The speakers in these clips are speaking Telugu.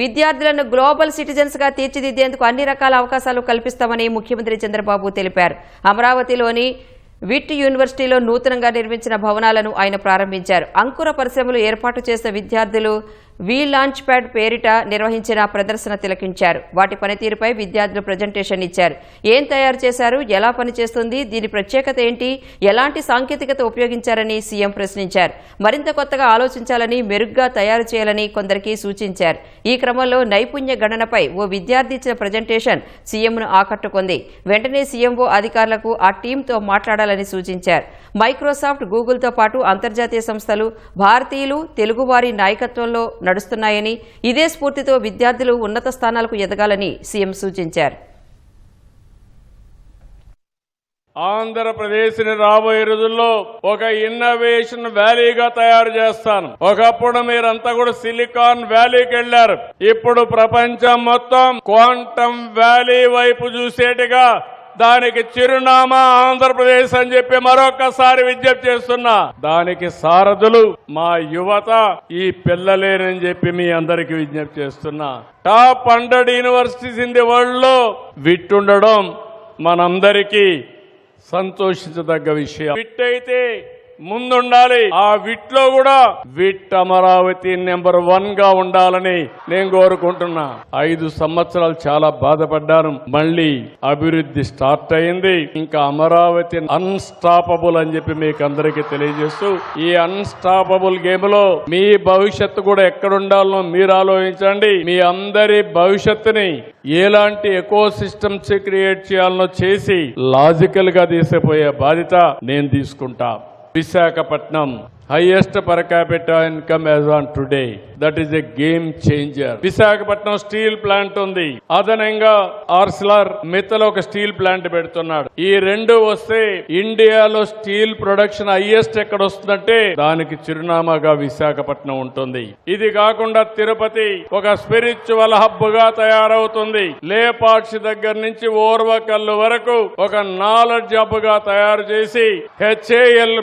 విద్యార్థులను గ్లోబల్ సిటిజన్స్గా తీర్చిదిద్దేందుకు అన్ని రకాల అవకాశాలు కల్పిస్తామని ముఖ్యమంత్రి చంద్రబాబు తెలిపారు. అమరావతిలోని విట్ యూనివర్సిటీలో నూతనంగా నిర్మించిన భవనాలను ఆయన ప్రారంభించారు. అంకుర పరిశ్రమలు ఏర్పాటు చేసిన విద్యార్థులు వీ లాంచ్ ప్యాడ్ పేరిట నిర్వహించిన ప్రదర్శన తిలకించారు. వాటి పనితీరుపై విద్యార్థులు ప్రజెంటేషన్ ఇచ్చారు. ఏం తయారు చేశారు? ఎలా పనిచేస్తుంది? దీని ప్రత్యేకత ఏంటి? ఎలాంటి సాంకేతికత ఉపయోగించారని సీఎం ప్రశ్నించారు. మరింత కొత్తగా ఆలోచించాలని మెరుగ్గా తయారు చేయాలని కొందరికి సూచించారు. ఈ క్రమంలో నైపుణ్య గణనపై ఓ విద్యార్థి ఇచ్చిన ప్రజెంటేషన్ సీఎంను ఆకట్టుకుంది. వెంటనే సీఎంఓ అధికారులకు ఆ టీంతో మాట్లాడాలని సూచించారు. మైక్రోసాఫ్ట్ గూగుల్తో పాటు అంతర్జాతీయ సంస్థలు భారతీయులు తెలుగువారి నాయకత్వంలో నడుస్తున్నాయని ఇదే స్ఫూర్తితో విద్యార్థులు ఉన్నత స్థానాలకు ఎదగాలని సీఎం సూచించారు. ఆంధ్రప్రదేశ్ని రాబోయే రోజుల్లో ఒక ఇన్నోవేషన్ వ్యాలీగా తయారు చేస్తాను. ఒకప్పుడు మీరంతా కూడా సిలికాన్ వ్యాలీకి వెళ్ళారు ఇప్పుడు ప్రపంచం మొత్తం క్వాంటమ్ వ్యాలీ వైపు చూసేట్టుగా దానికి చిరునామా ఆంధ్రప్రదేశ్ అని చెప్పి మరొకసారి విజ్ఞప్తి చేస్తున్నా. దానికి సారథులు మా యువత ఈ పిల్లలేనని చెప్పి మీ అందరికి విజ్ఞప్తి చేస్తున్నా. Top hundred universities in the వరల్డ్లో విట్టుండడం మనందరికీ సంతోషించదగ్గ విషయం. విట్ అయితే ముందుండాలి. ఆ విట్లో కూడా విట్ అమరావతి నెంబర్ వన్గా ఉండాలని నేను కోరుకుంటున్నా. ఐదు సంవత్సరాలు చాలా బాధపడ్డాను. మళ్ళీ అభివృద్ధి స్టార్ట్ అయింది. ఇంకా అమరావతి అన్స్టాపబుల్ అని చెప్పి మీకు అందరికీ తెలియజేస్తూ ఈ అన్స్టాపబుల్ గేమ్లో మీ భవిష్యత్తు కూడా ఎక్కడుండాలనో మీరు ఆలోచించండి. మీ అందరి భవిష్యత్తుని ఎలాంటి ఎకో సిస్టమ్స్ క్రియేట్ చేయాలనో చేసి లాజికల్గా తీసిపోయే బాధ్యత నేను తీసుకుంటా. Visakhapatnam. Highest per income as on today that is a game changer Visakhapatnam steel plant ఉంది. అదనంగా ఆర్సిలార్ మిత్తలో ఒక స్టీల్ ప్లాంట్ పెడుతున్నాడు. ఈ రెండు వస్తే ఇండియాలో స్టీల్ ప్రొడక్షన్ హైయెస్ట్ ఎక్కడ వస్తుందంటే దానికి చిరునామాగా విశాఖపట్నం ఉంటుంది. ఇది కాకుండా తిరుపతి ఒక స్పిరిచువల్ హబ్గా తయారవుతుంది. లేపాక్షి దగ్గర నుంచి ఓర్వకల్లు వరకు ఒక నాలెడ్జ్ హబ్గా తయారు చేసి హెచ్ఏఎల్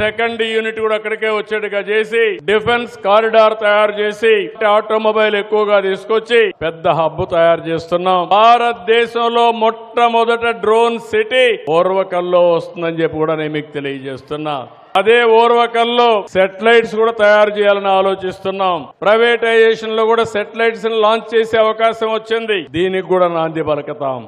సెకండ్ యూనిట్ కూడా అక్కడికే వచ్చేట్టుగా చేసి డిఫెన్స్ కారిడార్ తయారు చేసి ఆటోమొబైల్ ఎక్కువగా తీసుకొచ్చి పెద్ద హబ్ తయారు చేస్తున్నాం. భారతదేశంలో మొట్టమొదట డ్రోన్ సిటీ ఓర్వకల్లో వస్తుందని చెప్పి కూడా నేను మీకు తెలియజేస్తున్నా. అదే ఓర్వకల్లో సెటిలైట్స్ కూడా తయారు చేయాలని ఆలోచిస్తున్నాం. ప్రైవేటైజేషన్లో కూడా సెటిలైట్స్ లాంచ్ చేసే అవకాశం వచ్చింది. దీనికి కూడా నాంది పలకతాం.